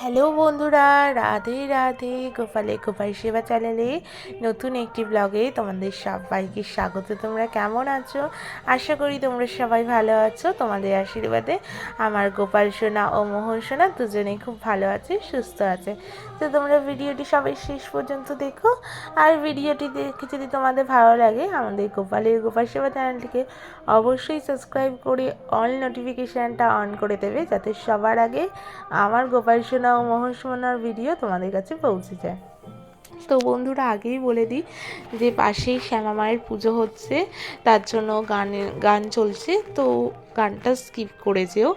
Hello বন্ধুরা, রাধে রাধে গোপালে গোপাল সেবা চ্যানেলে নতুন একটি ব্লগে তোমাদের সবাইকে স্বাগত। তোমরা কেমন আছো? আশা করি তোমরা সবাই ভালো আছো। তোমাদের আশীর্বাদে আমার গোপাল সোনা ও মোহন সোনা দুজনেই খুব ভালো আছে, সুস্থ আছে। তো তোমরা ভিডিওটি সবাই শেষ পর্যন্ত দেখো। আর ভিডিওটি দেখে যদি তোমাদের ভালো লাগে, আমাদের গোপালের গোপাল সেবা চ্যানেলটিকে অবশ্যই সাবস্ক্রাইব করে অল নোটিফিকেশানটা অন করে দেবে, যাতে সবার আগে আমার গোপাল সোনা ও মোহন সোনার ভিডিও তোমাদের কাছে পৌঁছে যায়। তো বন্ধুরা আগেই বলে দিই যে পাশেই শ্যামা মায়ের পুজো হচ্ছে, তার জন্য গানে, গান চলছে, তো গানটা স্কিপ করেছেও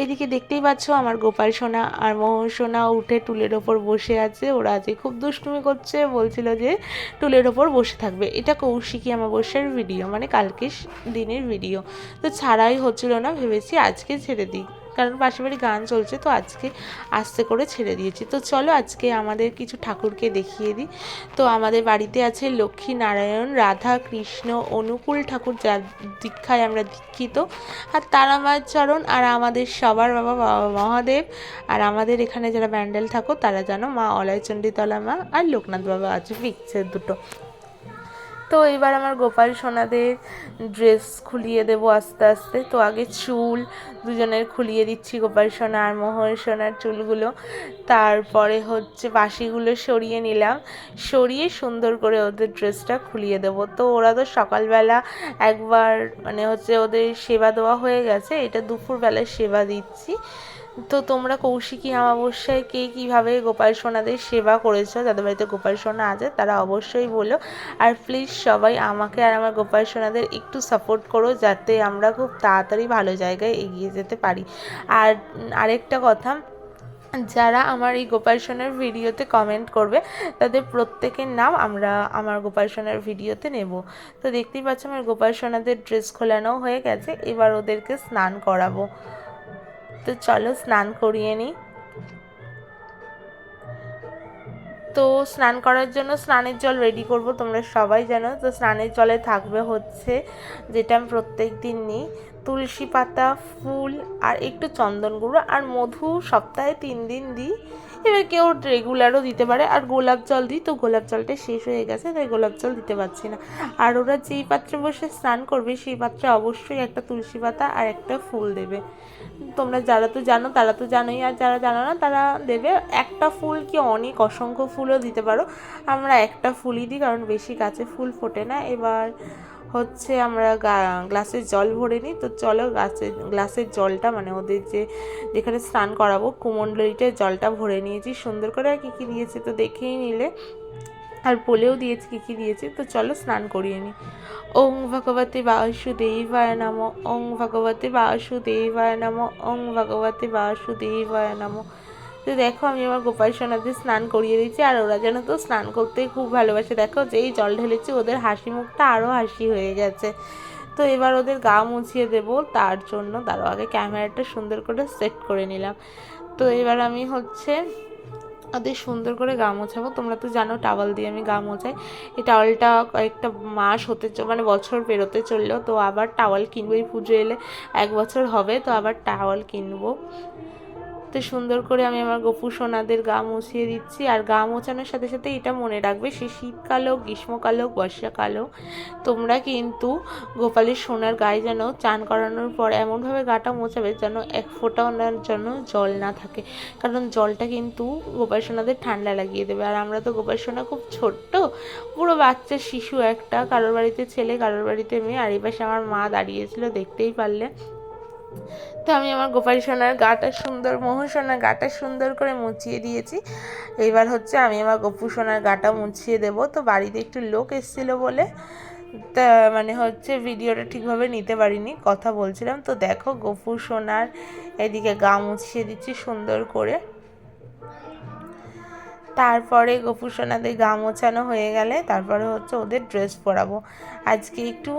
এদিকে দেখতেই পাচ্ছ আমার গোপাল সোনা আর মোহন সোনা উঠে টুলের ওপর বসে আছে। ওরা আজকে খুব দুষ্টুমি করছে, বলছিল যে টুলের ওপর বসে থাকবে। এটা কৌশিকী অমাবস্যার ভিডিও মানে কালকে দিনের ভিডিও তো ছাড়াই হচ্ছিল না, ভেবেছি আজকে ছেড়ে দিই। কারণ পাশে বাড়ি গান চলছে, তো আজকে আস্তে করে ছেড়ে দিয়েছি। তো চলো আজকে আমাদের কিছু ঠাকুরকে দেখিয়ে দিই। তো আমাদের বাড়িতে আছে লক্ষ্মী নারায়ণ, রাধা কৃষ্ণ, অনুকূল ঠাকুর যার দীক্ষায় আমরা দীক্ষিত। আর তারামার চরণ, আর আমাদের সবার বাবা বাবা মহাদেব। আর আমাদের এখানে যারা ব্যান্ডেল থাকো, তারা জানো মা অলয়চণ্ডীতলা মা আর লোকনাথ বাবা আছে ফিক্সের দুটো। তো এবার আমার গোপাল সোনাদের ড্রেস খুলিয়ে দেবো আস্তে আস্তে। তো আগে চুল দুজনের খুলিয়ে দিচ্ছি, গোপাল সোনা আর মোহন সোনার চুলগুলো। তারপরে হচ্ছে বাসিগুলো সরিয়ে নিলাম। সরিয়ে সুন্দর করে ওদের ড্রেসটা খুলিয়ে দেবো। তো ওরা তো সকালবেলা একবার মানে হচ্ছে ওদের সেবা দেওয়া হয়ে গেছে, এটা দুপুরবেলায় সেবা দিচ্ছি। তো তোমরা কৌশিকী অমাবস্যায় কে কীভাবে গোপাল সোনাদের সেবা করেছ? যাদের বাড়িতে গোপাল সোনা আছে তারা অবশ্যই বলো। আর প্লিজ সবাই আমাকে আর আমার গোপাল সোনাদের একটু সাপোর্ট করো যাতে আমরা খুব তাড়াতাড়ি ভালো জায়গায় এগিয়ে যেতে পারি। আর আরেকটা কথা, যারা আমার এই গোপাল সোনার ভিডিওতে কমেন্ট করবে, তাদের প্রত্যেকের নাম আমরা আমার গোপাল সোনার ভিডিওতে নেব। তো দেখতেই পাচ্ছ আমার গোপাল সোনাদের ড্রেস খোলানো হয়ে গেছে, এবার ওদেরকে স্নান করাবো। তো চলো স্নান করিয়ে নিই। তো স্নান করার জন্য স্নানের জল রেডি করব তোমরা সবাই জানো। তো স্নানের জলে থাকবে হচ্ছে যেটা আমি প্রত্যেক দিন নিই, তুলসী পাতা, ফুল আর একটু চন্দন গুঁড়ো আর মধু সপ্তাহে তিন দিন দিই। এবার কেউ রেগুলারও দিতে পারে। আর গোলাপ জল দিই তো গোলাপ জলটা শেষ হয়ে গেছে, তাই গোলাপ জল দিতে পারছি না। আর ওরা যেই পাত্রে বসে স্নান করবে, সেই পাত্রে অবশ্যই একটা তুলসী পাতা আর একটা ফুল দেবে। তোমরা যারা তো জানো, তারা তো জানোই, আর যারা জানো না, তারা দেবে। একটা ফুল কি অনেক অসংখ্য ফুলও দিতে পারো। আমরা একটা ফুলই দিই, কারণ বেশি গাছে ফুল ফোটে না। এবার হচ্ছে আমরা গ্লাসের জল ভরে নিই। তো চলো গাছের গ্লাসের জলটা মানে ওদের যে, যেখানে স্নান করাবো কুমণ্ডলিটার জলটা ভরে নিয়েছি। সুন্দর করে আর কী কী দিয়েছে তো দেখেই নিলে। আর বলেও দিয়েছি কী কী দিয়েছে, তো চলো স্নান করিয়ে নিই। ওং ভগবতে বাসুদেবায় নম, ওং ভগবতে বাসুদেবায় নম, ওং ভগবতে বাসুদেবায় নম। তো দেখো, আমি আমার গোপাল সোনাদের স্নান করিয়ে দিচ্ছি আর ওরা যেন তো স্নান করতে খুব ভালোবাসে। দেখো, যেই জল ঢেলেছি, ওদের হাসি মুখটা আরও হাসি হয়ে গেছে। তো এবার ওদের গা মুছিয়ে দেব, তার জন্য তারও আগে ক্যামেরাটা সুন্দর করে সেট করে নিলাম। তো এবার আমি হচ্ছে ওদের সুন্দর করে গা মোছাবো। তোমরা তো জানো, টাওয়াল দিয়ে আমি গা মোছাই। এই টাওয়ালটা কয়েকটা মাস হতে মানে বছর পেরোতে চলল। তো আবার টাওয়াল কিনবো, এই পুজো এলে এক বছর হবে, তো আবার টাওয়াল কিনবো। তো সুন্দর করে আমি আমার গপু সোনাদের গা মুছিয়ে দিচ্ছি। আর গা মোছানোর সাথে সাথে এটা মনে রাখবে, সে শীতকাল হোক, গ্রীষ্মকাল হোক, বর্ষাকাল হোক, তোমরা কিন্তু গোপালের সোনার গায়ে যেন চান করানোর পর এমনভাবে গাটা মোছাবে যেন এক ফোঁটা ওনার জন্য জল না থাকে। কারণ জলটা কিন্তু গোপাল সোনাদের ঠান্ডা লাগিয়ে দেবে। আর আমরা তো গোপাল সোনা খুব ছোট্ট, পুরো বাচ্চা শিশু একটা, কারোর বাড়িতে ছেলে, কারোর বাড়িতে মেয়ে। আর এই পাশে আমার মা দাঁড়িয়েছিল দেখতেই পারলে। তো আমি আমার গোপাল সোনার গাটা সুন্দর, মোহন সোনার গাটা সুন্দর করে মুছিয়ে দিয়েছি। এবার হচ্ছে আমি আমার গোপু সোনার গাটা মুছিয়ে দেবো। তো বাড়িতে একটু লোক এসেছিল বলে, তা মানে হচ্ছে ভিডিওটা ঠিকভাবে নিতে পারিনি, কথা বলছিলাম। তো দেখো গোপু সোনার এদিকে গা মুছিয়ে দিচ্ছি সুন্দর করে। তারপরে গোপুর সোনাদের গা মোছানো হয়ে গেলে তারপরে হচ্ছে ওদের ড্রেস পরাবো। আজকে একটু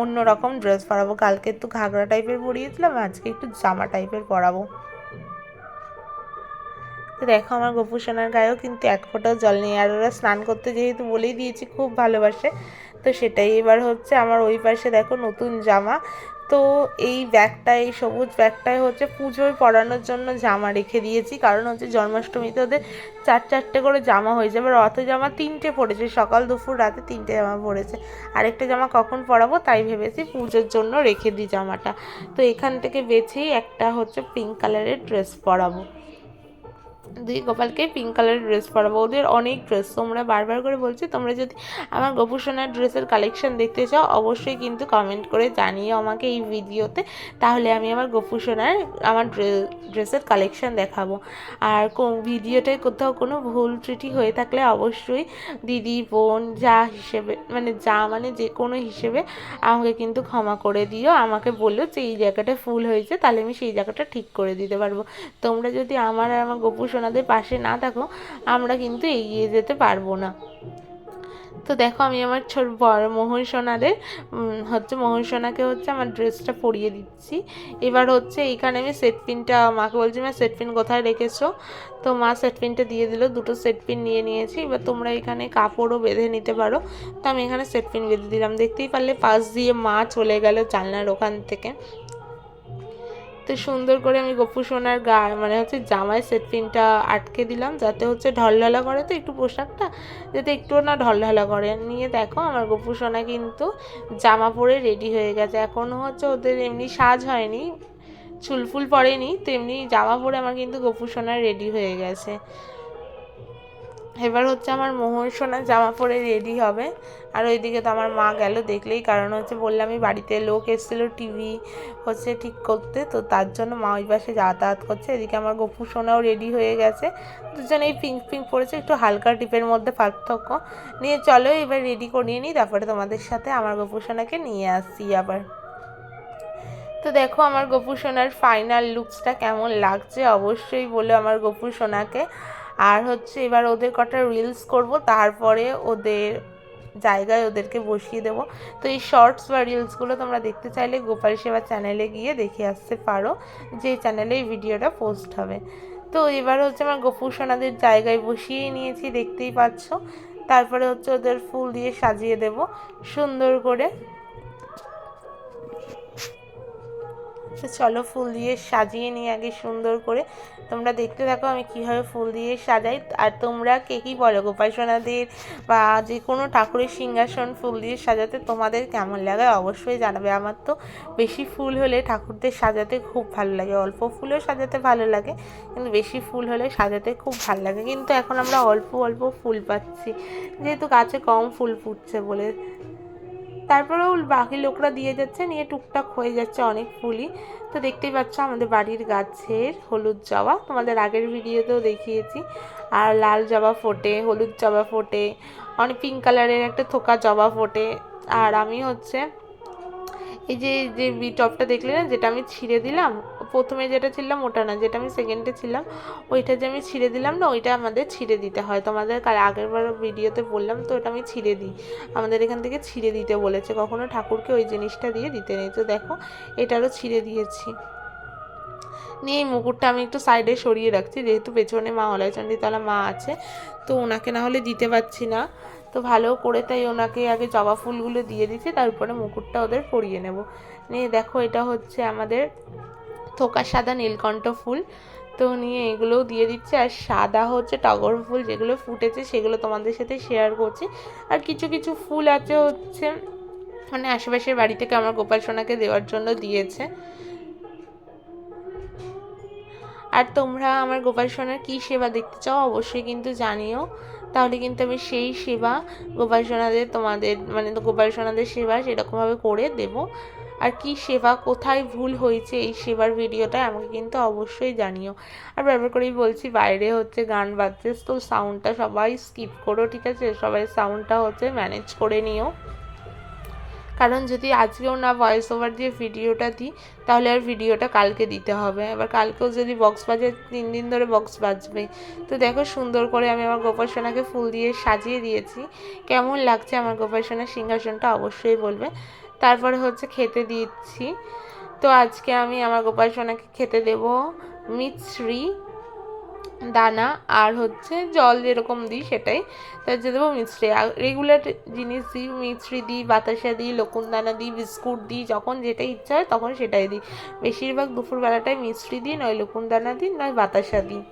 অন্য রকম ড্রেস পরাবো। কালকে একটু ঘাগরা টাইপের পরিয়েছিলাম, আজকে একটু জামা টাইপের পরাবো। দেখো আমার গোপুর সোনার গায়েও কিন্তু এক ফোঁটাও জল নেই, আর ওরা স্নান করতে যেহেতু বলেই দিয়েছি, খুব ভালোবাসে। তো সেটাই এবার হচ্ছে আমার ওই পাশে দেখো নতুন জামা। তো এই ব্যাগটা, এই সবুজ ব্যাগটায় হচ্ছে পুজোয় পরানোর জন্য জামা রেখে দিয়েছি। কারণ হচ্ছে জন্মাষ্টমীতে ওদের চার, চারটে করে জামা হয়েছে এবার রথ জামা তিনটে পড়েছে। সকাল, দুপুর, রাতে তিনটে জামা পড়েছে। আরেকটা জামা কখন পরাবো তাই ভেবেছি পুজোর জন্য রেখে দিই জামাটা। তো এখান থেকে বেছেই একটা হচ্ছে পিঙ্ক কালারের ড্রেস পরাবো। দুই গোপালকে পিঙ্ক কালারের ড্রেস পরাবো। ওদের অনেক ড্রেস তোমরা বারবার করে বলছি, তোমরা যদি আমার গোপুসোনার ড্রেসের কালেকশন দেখতে চাও, অবশ্যই কিন্তু কমেন্ট করে জানিও আমাকে এই ভিডিওতে তাহলে আমি আমার গোপুসোনার, আমার ড্রেসের কালেকশন দেখাবো। আর ভিডিওটায় কোথাও কোনো ভুল ত্রুটি হয়ে থাকলে অবশ্যই দিদি, বোন, যা হিসেবে মানে যা মানে যে কোনো হিসেবে আমাকে কিন্তু ক্ষমা করে দিও। আমাকে বলল যে, এই জায়গাটা ফুল হয়েছে, তাহলে আমি সেই জায়গাটা ঠিক করে দিতে পারব। তোমরা যদি আমার আর আমার গোপুসোনাদের পাশে না থাকো, আমরা কিন্তু এগিয়ে যেতে পারব না। তো দেখো, আমি আমার ছোট বড় মোহন সোনাদের হচ্ছে মোহন সোনাকে হচ্ছে আমার ড্রেসটা পরিয়ে দিচ্ছি। এবার হচ্ছে এইখানে আমি সেট পিনটা মাকে বলছি, মা সেট পিন কোথায় রেখেছো? তো মা সেট পিনটা দিয়ে দিল, দুটো সেট পিন নিয়ে নিয়েছি। এবার তোমরা এখানে কাপড়ও বেঁধে নিতে পারো। তো আমি এখানে সেট পিন বেঁধে দিলাম। দেখতেই পারলে পাশ দিয়ে মা চলে গেল জানলার ওখান থেকে। তো সুন্দর করে আমি গপু সোনার গা মানে হচ্ছে জামায় সেট পিনটা আটকে দিলাম, যাতে হচ্ছে ঢলঢলা করে। তো একটু পোশাকটা যাতে একটুও না ঢলঢলা করে। নিয়ে দেখো আমার গপু সোনা কিন্তু জামা পরে রেডি হয়ে গেছে। এখনও হচ্ছে ওদের এমনি সাজ হয়নি চুলফুল পরেনি তো এমনি জামা পরে আমার কিন্তু গপু সোনা রেডি হয়ে গেছে। এবার হচ্ছে আমার মোহন সোনা জামা পরে রেডি হবে। আর ওইদিকে তো আমার মা গেল দেখলেই, কারণ হচ্ছে বললামই বাড়িতে লোক এসেছিল টিভি হচ্ছে ঠিক করতে, তো তার জন্য মা ওই পাশে যাতায়াত করছে। এদিকে আমার গপু সোনাও রেডি হয়ে গেছে। দুজনে দুজনেই পিঙ্ক পিঙ্ক পড়েছে একটু হালকা টিপের মধ্যে পার্থক্য। নিয়ে চলো এবার রেডি করিয়ে নিই, তারপরে তোমাদের সাথে আমার গপু সোনাকে নিয়ে আসছি আবার। তো দেখো আমার গপু সোনার ফাইনাল লুকসটা কেমন লাগছে, অবশ্যই বলে আমার গপু সোনাকে। আর হচ্ছে এবার ওদের কটা রিলস করব, তারপরে ওদের জায়গায় ওদেরকে বসিয়ে দেবো। তো এই শর্টস বা রিলসগুলো তোমরা দেখতে চাইলে গোপাল সেবা চ্যানেলে গিয়ে দেখে আসতে পারো, যে চ্যানেলে এই ভিডিওটা পোস্ট হবে। তো এবার হচ্ছে আমার গোপুর সোনাদের জায়গায় বসিয়ে নিয়েছি, দেখতেই পাচ্ছ। তারপরে হচ্ছে ওদের ফুল দিয়ে সাজিয়ে দেব, সুন্দর করে। তো চলো ফুল দিয়ে সাজিয়ে নিই আগে সুন্দর করে। তোমরা দেখতে থাকো আমি কীভাবে ফুল দিয়ে সাজাই। আর তোমরা কে কী বলো? গোপাল সোনাদের বা যে কোনো ঠাকুরের সিংহাসন ফুল দিয়ে সাজাতে তোমাদের কেমন লাগে অবশ্যই জানাবে। আমার তো বেশি ফুল হলে ঠাকুরদের সাজাতে খুব ভালো লাগে। অল্প ফুলও সাজাতে ভালো লাগে, কিন্তু বেশি ফুল হলে সাজাতে খুব ভালো লাগে। কিন্তু এখন আমরা অল্প অল্প ফুল পাচ্ছি। যেহেতু গাছে কম ফুল ফুটছে বলে তারপরেও বাকি লোকরা দিয়ে যাচ্ছে, নিয়ে টুকটাক হয়ে যাচ্ছে অনেক ফুলই। তো দেখতেই পাচ্ছ আমাদের বাড়ির গাছের হলুদ জবা, তোমাদের আগের ভিডিওতেও দেখিয়েছি। আর লাল জবা ফোটে, হলুদ জবা ফোটে, অনেক পিঙ্ক কালারের একটা থোকা জবা ফোটে। আর আমি হচ্ছে এই যে যে টপটা দেখলে না যেটা আমি ছিঁড়ে দিলাম প্রথমে যেটা ছিলাম ওটা না যেটা আমি সেকেন্ডে ছিলাম ওইটা যে আমি ছিঁড়ে দিলাম না ওইটা আমাদের ছিঁড়ে দিতে হয়। তোমাদের কাল আগের বার ভিডিওতে বললাম তো ওটা আমি ছিঁড়ে দিই। আমাদের এখান থেকে ছিঁড়ে দিতে বলেছে কখনো ঠাকুরকে ওই জিনিসটা দিয়ে দিতে নেই। তো দেখো এটারও ছিঁড়ে দিয়েছি। নিয়ে এই মুকুটটা আমি একটু সাইডে সরিয়ে রাখছি যেহেতু পেছনে মা অলয়চণ্ডীতলা মা আছে তো ওনাকে না হলে দিতে পারছি না। তো ভালো করে তাই ওনাকে আগে জবা ফুলগুলো দিয়ে দিচ্ছি তারপরে মুকুটটা ওদের পরিয়ে নেব। নিয়ে দেখো এটা হচ্ছে আমাদের থোকা সাদা নীলকণ্ঠ ফুল। তো নিয়ে এগুলোও দিয়ে দিচ্ছে, আর সাদা হচ্ছে টগর ফুল যেগুলো ফুটেছে সেগুলো তোমাদের সাথে শেয়ার করছি। আর কিছু কিছু ফুল আছে হচ্ছে মানে আশেপাশের বাড়ি থেকে আমার গোপাল সোনাকে দেওয়ার জন্য দিয়েছে। আর তোমরা আমার গোপাল সোনার কী সেবা দেখতে চাও অবশ্যই কিন্তু জানিও। তাহলে কিন্তু আমি সেই সেবা গোপাল সোনাদের তোমাদের মানে গোপাল সোনাদের সেবা সেরকমভাবে করে দেব। আর কি সেবা, কোথায় ভুল হয়েছে এই সেবার ভিডিওটা আমাকে কিন্তু অবশ্যই জানিও। আর ব্যাপার করেই বলছি, বাইরে হচ্ছে গান বাজছে, তো সাউন্ডটা সবাই স্কিপ করো, ঠিক আছে? সবাই সাউন্ডটা হচ্ছে ম্যানেজ করে নিও। কারণ যদি আজকেও না ভয়েস ওভার দিয়ে ভিডিওটা দিই, তাহলে আর ভিডিওটা কালকে দিতে হবে। এবার কালকেও যদি বক্স বাজে, তিন দিন ধরে বক্স বাজবে তো দেখো সুন্দর করে আমি আমার গোপাল সোনাকে ফুল দিয়ে সাজিয়ে দিয়েছি। কেমন লাগছে আমার গোপাল সোনার সিংহাসনটা অবশ্যই বলবে। তারপরে হচ্ছে খেতে দিচ্ছি। তো আজকে আমি আমার গোপাল সোনাকে খেতে দেব মিছরি। দানা আর হচ্ছে জল যেরকম দিই সেটাই। তার যে দেবো মিশ্রি রেগুলার জিনিস দিই মিশ্রি দিই, বাতাসা দিই লকুন দানা দিই, বিস্কুট দিই, যখন যেটা ইচ্ছা হয় তখন সেটাই দিই। বেশিরভাগ দুপুরবেলাটায় মিশ্রি দিই, নয় লকুন দানা দিই, নয় বাতাসা দিই।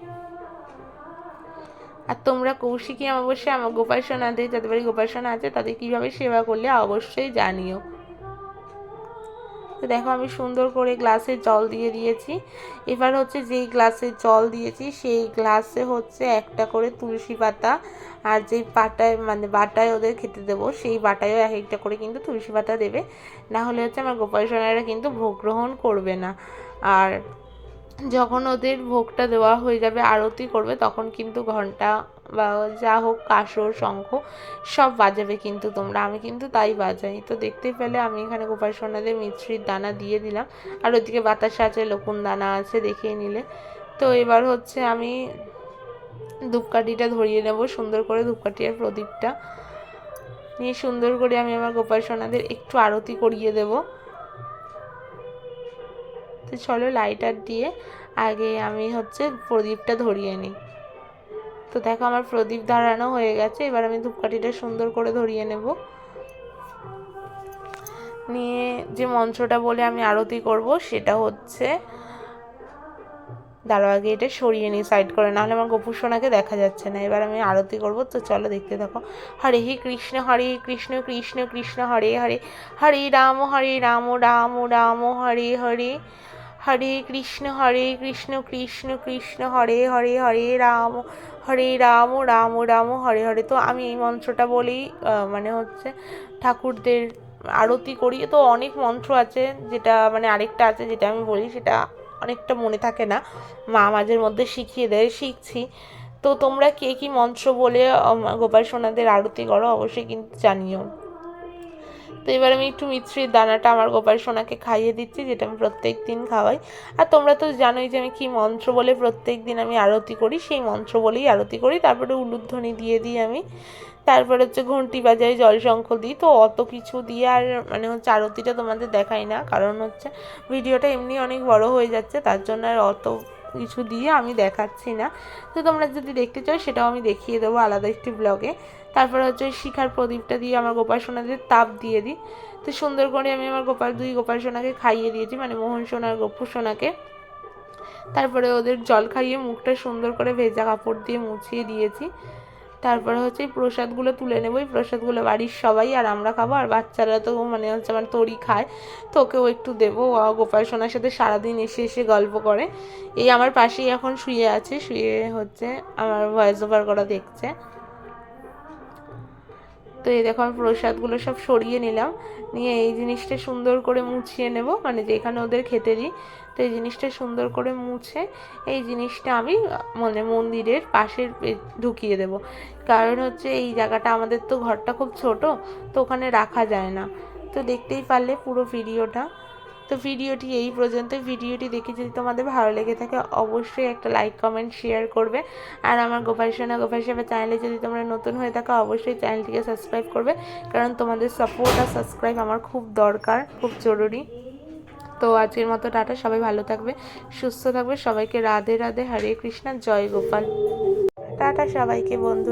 আর তোমরা কৌশিকী অবশ্যই আমার গোপাল সোনাদের যাদের বাড়ি গোপাল সোনা আছে, তাদের কীভাবে সেবা করলে অবশ্যই জানিও। তো দেখো আমি সুন্দর করে গ্লাসে জল দিয়ে দিয়েছি। এবার হচ্ছে যেই গ্লাসে জল দিয়েছি, সেই গ্লাসে হচ্ছে একটা করে তুলসী পাতা আর যেই পাটায় মানে বাটায় ওদের খেতে দেবো, সেই বাটায়ও এক একটা করে কিন্তু তুলসী পাতা দেবে। না হলে হচ্ছে আমার গোপাল সোনারা কিন্তু ভোগ গ্রহণ করবে না। আর যখন ওদের ভোগটা দেওয়া হয়ে যাবে, আরতি করবে, তখন কিন্তু ঘণ্টা বা যা হোক কাসর শঙ্খ, সব বাজাবে কিন্তু তোমরা। আমি কিন্তু তাই বাজাই। তো দেখতেই পেলে আমি এখানে গোপাল সোনাদের মিছরির দানা দিয়ে দিলাম। আর ওদিকে বাতাসা আছে, লকুন দানা আছে, দেখিয়ে নিলে। তো এবার হচ্ছে আমি ধূপকাঠিটা ধরিয়ে নেব, সুন্দর করে ধূপকাঠি আর প্রদীপটা। নিয়ে সুন্দর করে আমি আমার গোপাল সোনাদের একটু আরতি করিয়ে দেবো। তো চলো লাইটার দিয়ে আগে আমি হচ্ছে প্রদীপটা ধরিয়ে নিই। তো দেখো আমার প্রদীপ ধরানো হয়ে গেছে, এবার আমি ধূপকাঠিটা সুন্দর করে ধরিয়ে নেব। নিয়ে যে মঞ্চটা বলে আমি আরতি করব, সেটা হচ্ছে দাঁড়ো আগে এটা সরিয়ে নিই সাইড করে, নাহলে আমার গোপুর সোনাকে দেখা যাচ্ছে না। এবার আমি আরতি করব, তো চলো দেখতে থাকো। হরে হে কৃষ্ণ, হরে কৃষ্ণ কৃষ্ণ কৃষ্ণ, হরে হরে হরে রাম হরে রাম রাম রাম, হরে হরে হরে কৃষ্ণ হরে কৃষ্ণ কৃষ্ণ কৃষ্ণ, হরে হরে হরে রাম হরে রাম রাম রাম, হরে হরে। তো আমি এই মন্ত্রটা বলেই মানে হচ্ছে ঠাকুরদের আরতি করি। তো অনেক মন্ত্র আছে যেটা মানে আরেকটা আছে যেটা আমি বলি, সেটা অনেকটা মনে থাকে না। মা মাঝের মধ্যে শিখিয়ে দেয়, শিখছি। তো তোমরা কে কী মন্ত্র বলে গোপাল সোনাদের আরতি করো, অবশ্যই কিন্তু জানিও। তো এবার আমি একটু মিশ্রির দানাটা আমার গোপাল সোনাকে খাইয়ে দিচ্ছি, যেটা আমি প্রত্যেক দিন খাওয়াই। আর তোমরা তো জানোই যে আমি কী মন্ত্র বলে প্রত্যেক দিন আমি আরতি করি, সেই মন্ত্র বলেই আরতি করি। তারপরে উলুধ্বনি দিয়ে দিই আমি। তারপরে হচ্ছে ঘন্টি বাজাই জল শঙ্খ দিই। তো অত কিছু দিয়ে আর মানে হচ্ছে আরতিটা তোমাদের দেখাই না, কারণ হচ্ছে ভিডিওটা এমনি অনেক বড় হয়ে যাচ্ছে, তার জন্য আর অত কিছু দিয়ে আমি দেখাচ্ছি না। তো তোমরা যদি দেখতে চাও, সেটাও আমি দেখিয়ে দেবো আলাদা একটি ব্লগে তারপরে হচ্ছে শিখার প্রদীপটা দিয়ে আমার গোপাল সোনাদের তাপ দিয়ে দিই। তো সুন্দর করে আমি আমার গোপাল, দুই গোপাল সোনাকে খাইয়ে দিয়েছি মানে মোহন সোনার গোপুর সোনাকে। তারপরে ওদের জল খাইয়ে মুখটা সুন্দর করে ভেজা কাপড় দিয়ে মুছিয়ে দিয়েছি। তারপরে হচ্ছে এই প্রসাদগুলো তুলে নেব। এই প্রসাদগুলো বাড়ির সবাই আর আমরা খাব। আর বাচ্চারা তো মানে হচ্ছে আমার তরি খায় তো ওকেও একটু দেবো। গোপাল সোনার সাথে সারাদিন এসে এসে গল্প করে। এই আমার পাশেই এখন শুয়ে আছে, শুয়ে হচ্ছে আমার ভয়েস ওভার করা দেখছে। তো এই দেখো আমি প্রসাদগুলো সব সরিয়ে নিলাম। নিয়ে এই জিনিসটা সুন্দর করে মুছিয়ে নেব। মানে যেখানে ওদের খেতে দিই তো এই জিনিসটা সুন্দর করে মুছে এই জিনিসটা আমি মানে মন্দিরের পাশের ঢুকিয়ে দেব। কারণ হচ্ছে এই জায়গাটা আমাদের তো ঘরটা খুব ছোট, তো ওখানে রাখা যায় না। তো দেখতেই পারলে পুরো ভিডিওটা। তো ভিডিওটি এই পর্যন্ত। ভিডিওটি দেখে যদি তোমাদের ভালো লেগে থাকে, অবশ্যই একটা লাইক কমেন্ট শেয়ার করবে। আর আমার গোপাল সোনা, গোপাল সেবা চ্যানেলে যদি তোমরা নতুন হয়ে থাকো, অবশ্যই চ্যানেলটিকে সাবস্ক্রাইব করবে। কারণ তোমাদের সাপোর্ট আর সাবস্ক্রাইব আমার খুব দরকার, খুব জরুরি। তো আজকের মতো টাটা, সবাই ভালো থাকবে, সুস্থ থাকবে, সবাইকে রাধে রাধে, হরে কৃষ্ণা, জয় গোপাল। টাটা সবাইকে, বন্ধু।